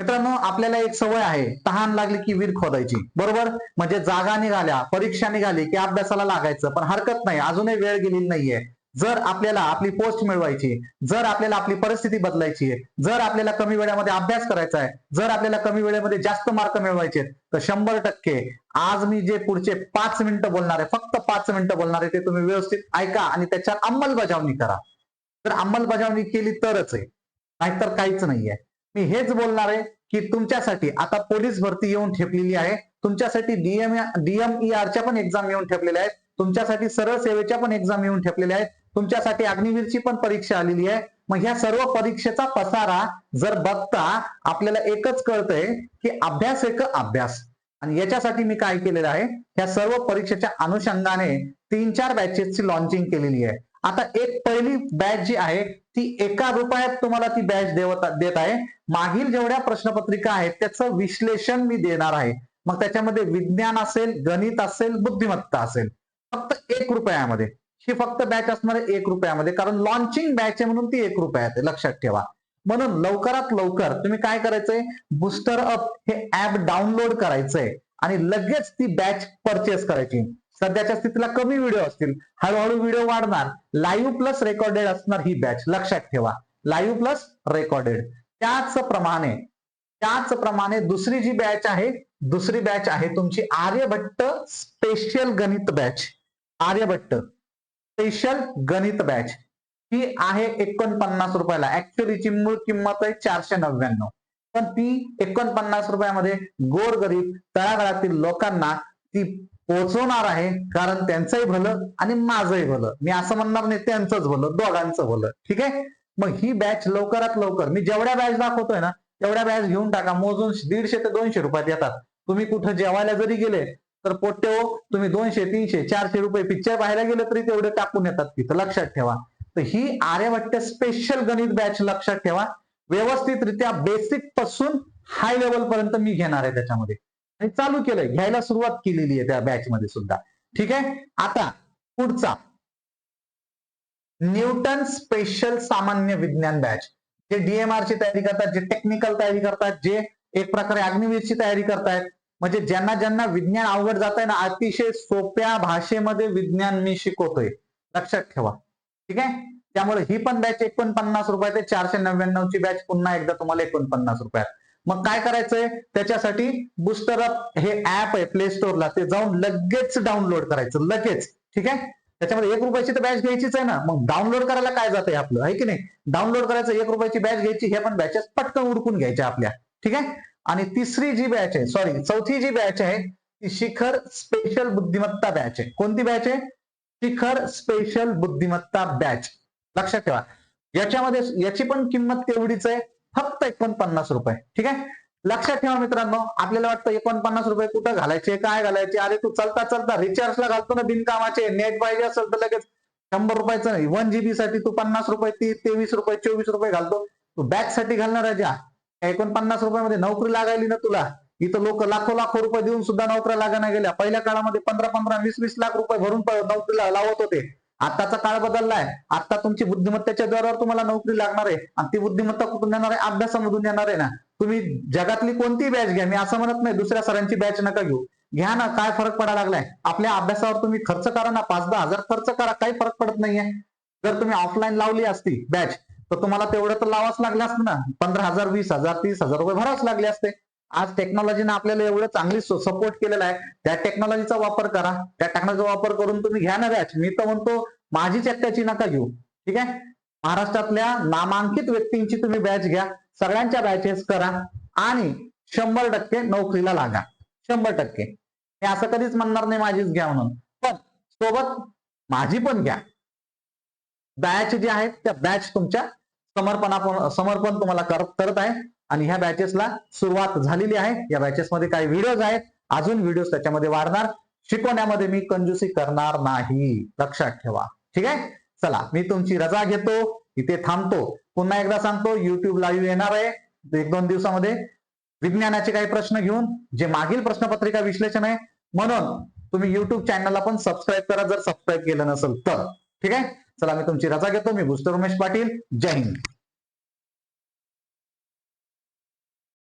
मित्रांनो आपल्याला एक सवय आहे. तहान लागली की विहीर खोदायची. बरोबर? म्हणजे जागा निघाल्या परीक्षा निघाली की अभ्यासाला लागायचं. पण हरकत नाही. अजूनही वेळ गेलेली नाहीये. जर आपल्याला आपली पोस्ट मिळवायची जर आपल्याला आपली परिस्थिती बदलायची आहे जर आपल्याला कमी वेळेमध्ये अभ्यास करायचा आहे जर आपल्याला कमी वेळेमध्ये जास्त मार्क मिळवायचे तर शंभर टक्के आज मी जे पुढचे पाच मिनिटं बोलणार आहे फक्त पाच मिनिटं बोलणार आहे ते तुम्ही व्यवस्थित ऐका आणि त्याच्यावर अंमलबजावणी करा. जर अंमलबजावणी केली तरच आहे. नाहीतर काहीच नाहीये. मी हेच बोलणार आहे की तुमच्यासाठी आता पोलीस भरती येऊन ठेपलेली आहे. तुमच्यासाठी डीएम डीएमईआरच्या पण एक्झाम येऊन ठेपलेल्या आहेत. तुमच्यासाठी सरळ सेवेच्या पण एक्झाम येऊन ठेपलेल्या आहेत. तुमच्यासाठी अग्निवीरची पण परीक्षा आलेली आहे. मग ह्या सर्व परीक्षेचा पसारा जर बघता आपल्याला एकच कळतंय की अभ्यास एक अभ्यास. आणि याच्यासाठी मी काय केलेलं आहे? ह्या सर्व परीक्षेच्या अनुषंगाने तीन चार बॅचेसची लॉन्चिंग केलेली आहे. आता एक पहिली बॅच जी आहे ती एका रुपयात तुम्हाला ती बॅच देत आहे. मागील जेवढ्या प्रश्नपत्रिका आहेत त्याचं विश्लेषण मी देणार आहे. मग त्याच्यामध्ये विज्ञान असेल गणित असेल बुद्धिमत्ता असेल. फक्त एक रुपयामध्ये. ही फक्त बॅच असणार आहे एक रुपयामध्ये. कारण लॉन्चिंग बॅच आहे म्हणून ती एक रुपयात आहे. लक्षात ठेवा. म्हणून लवकरात लवकर तुम्ही काय करायचंय? बुस्टर अप हे ऍप डाउनलोड करायचंय. आणि लगेच ती बॅच परचेस करायची. सध्याच्या स्थितीला कमी व्हिडिओ असतील. हळूहळू व्हिडिओ वाढणार. लाईव्ह प्लस रेकॉर्डेड असणार ही बॅच लक्षात ठेवा. लाईव्ह प्लस रेकॉर्डेड त्याचप्रमाणे त्याचप्रमाणे दुसरी जी बॅच आहे दुसरी बॅच आहे तुमची आर्यभट्ट स्पेशल गणित बॅच आर्यभट्ट स्पेशल गणित बॅच ही आहे एकोणपन्नास रुपयाला. ऍक्च्युअलीची मूळ किंमत आहे चारशे नव्याण्णव. पण ती एकोणपन्नास रुपयामध्ये गोरगरीब तळागाळातील लोकांना ती पोहोचवणार आहे कारण त्यांचंही भलं आणि माझंही भलं. मी असं म्हणणार नाही त्यांचंच भलं दोघांचं भलं. ठीक आहे? मग ही बॅच लवकरात लवकर मी जेवढ्या बॅच दाखवतोय ना तेवढ्या बॅच घेऊन टाका. मोजून दीडशे ते दोनशे रुपयात येतात. तुम्ही कुठं जेवायला जरी गेले तर पोट्टे हो तुम्ही दोनशे तीनशे चारशे रुपये पिक्चर पाहायला गेलं तरी तेवढे टाकून येतात तिथं लक्षात ठेवा. तर ही आर्यभट्ट स्पेशल गणित बॅच लक्षात ठेवा. व्यवस्थितरित्या बेसिकपासून हाय लेवल पर्यंत मी घेणार आहे त्याच्यामध्ये. आणि चालू केलंय. घ्यायला सुरुवात केलेली आहे त्या बॅच मध्ये सुद्धा. ठीक आहे? आता पुढचा. न्यूटन स्पेशल सामान्य विज्ञान बॅच जे डीएमआर ची तयारी करतात जे टेक्निकल तयारी करतात जे एक प्रकारे अग्निवीरची तयारी करतायत. म्हणजे ज्यांना ज्यांना विज्ञान अवघड जात आहे ना अतिशय सोप्या भाषेमध्ये विज्ञान मी शिकवतोय. लक्षात ठेवा. ठीक आहे? त्यामुळे ही पण बॅच एकोणपन्नास रुपये ते चारशे नव्याण्णव ची बॅच पुन्हा एकदा तुम्हाला एकोणपन्नास रुपयात. मग काय करायचंय? त्याच्यासाठी बुस्टर अप हे ऍप आहे प्ले स्टोअरला ते जाऊन लगेच डाउनलोड करायचं. लगेच. ठीक आहे? त्याच्यामध्ये एक रुपयाची तर बॅच घ्यायचीच आहे ना. मग डाउनलोड करायला काय जाते आपलं? आहे की नाही? डाउनलोड करायचं एक रुपयाची बॅच घ्यायची हे पण बॅचेस पटकन उडकून घ्यायच्या आपल्या. ठीक आहे? आणि तिसरी जी बॅच आहे सॉरी चौथी जी बॅच आहे ती शिखर स्पेशल बुद्धिमत्ता बॅच आहे. कोणती बॅच आहे? शिखर स्पेशल बुद्धिमत्ता बॅच लक्षात ठेवा. याच्यामध्ये याची पण किंमत तेवढीच आहे. फक्त एकोणपन्नास रुपये. ठीक आहे? लक्षात ठेवा मित्रांनो आपल्याला वाटतं एकोणपन्नास रुपये कुठं घालायचे काय घालायचे? अरे तू चलता चलता रिचार्जला घालतो ना बिनकामाचे नेट पाहिजे असेल तर लगेच शंभर रुपयाचं नाही वन जीबी साठी तू पन्नास रुपये ती तेवीस रुपये चोवीस रुपये घालतो. तू बॅगसाठी घालणार आहे ज्या. एकोणपन्नास रुपयामध्ये नोकरी लागायली ना तुला इथं लोक लाखो लाखो रुपये देऊन सुद्धा नोकऱ्या लागायला गेल्या. पहिल्या काळामध्ये पंधरा पंधरा वीस वीस लाख रुपये भरून नोकरीला लावत होते. आताचा काळ बदललाय. आता तुमची बुद्धिमत्तेच्या जोरावर तुम्हाला नोकरी लागणार आहे. आणि ती बुद्धिमत्ता कुठून येणार आहे? अभ्यासामधून येणार आहे ना. तुम्ही जगातली कोणती बॅच घ्या. मी असं म्हणत नाही दुसऱ्या सरांची बॅच नका घेऊ. घ्या ना काय फरक पडायला लागलाय? आपल्या अभ्यासावर तुम्ही खर्च करा ना. पाच दहा हजार खर्च करा. काही फरक पडत नाहीये. जर तुम्ही ऑफलाईन लावली असती बॅच तर तुम्हाला तेवढं तर लावाच लागले असते ना. पंधरा हजार वीस हजार तीस हजार रुपये भरावच लागले असते. आज टेक्नॉलॉजीने आपल्याला एवढं चांगली सपोर्ट केलेला आहे. त्या टेक्नॉलॉजीचा वापर करा. त्या टेक्नॉलॉजीचा वापर करून तुम्ही घ्या ना बॅच मी तर म्हणतो माझीच एकट्याची नका घेऊ. ठीक आहे? महाराष्ट्रातल्या नामांकित व्यक्तींची तुम्ही बॅच घ्या. सगळ्यांच्या बॅचेस करा. आणि शंभर टक्के नोकरीला लागा. शंभर टक्के. मी असं कधीच म्हणणार नाही माझीच घ्या म्हणून. पण सोबत माझी पण घ्या. बॅच जे आहेत त्या बॅच तुमच्या समर्पणा समर्पण तुम्हाला करत आहे. आणि ह्या बॅचेसला सुरुवात झालेली आहे. या बॅचेस मध्ये काही व्हिडिओज आहेत. अजून व्हिडिओ त्याच्यामध्ये वाढणार. शिकवण्यामध्ये मी कंजूसी करणार नाही. लक्षात ठेवा. ठीक आहे? चला मी तुमची रजा घेतो. इथे थांबतो. पुन्हा एकदा सांगतो युट्यूब लाईव्ह येणार आहे. एक दोन दिवसामध्ये. विज्ञानाचे काही प्रश्न घेऊन जे मागील प्रश्नपत्रिका विश्लेषण आहे म्हणून तुम्ही युट्यूब चॅनलला पण सबस्क्राईब करा. जर सबस्क्राईब केलं नसेल तर. ठीक आहे? चला मी तुमची रजा घेतो. मी भूस्टर उमेश पाटील. जय हिंद.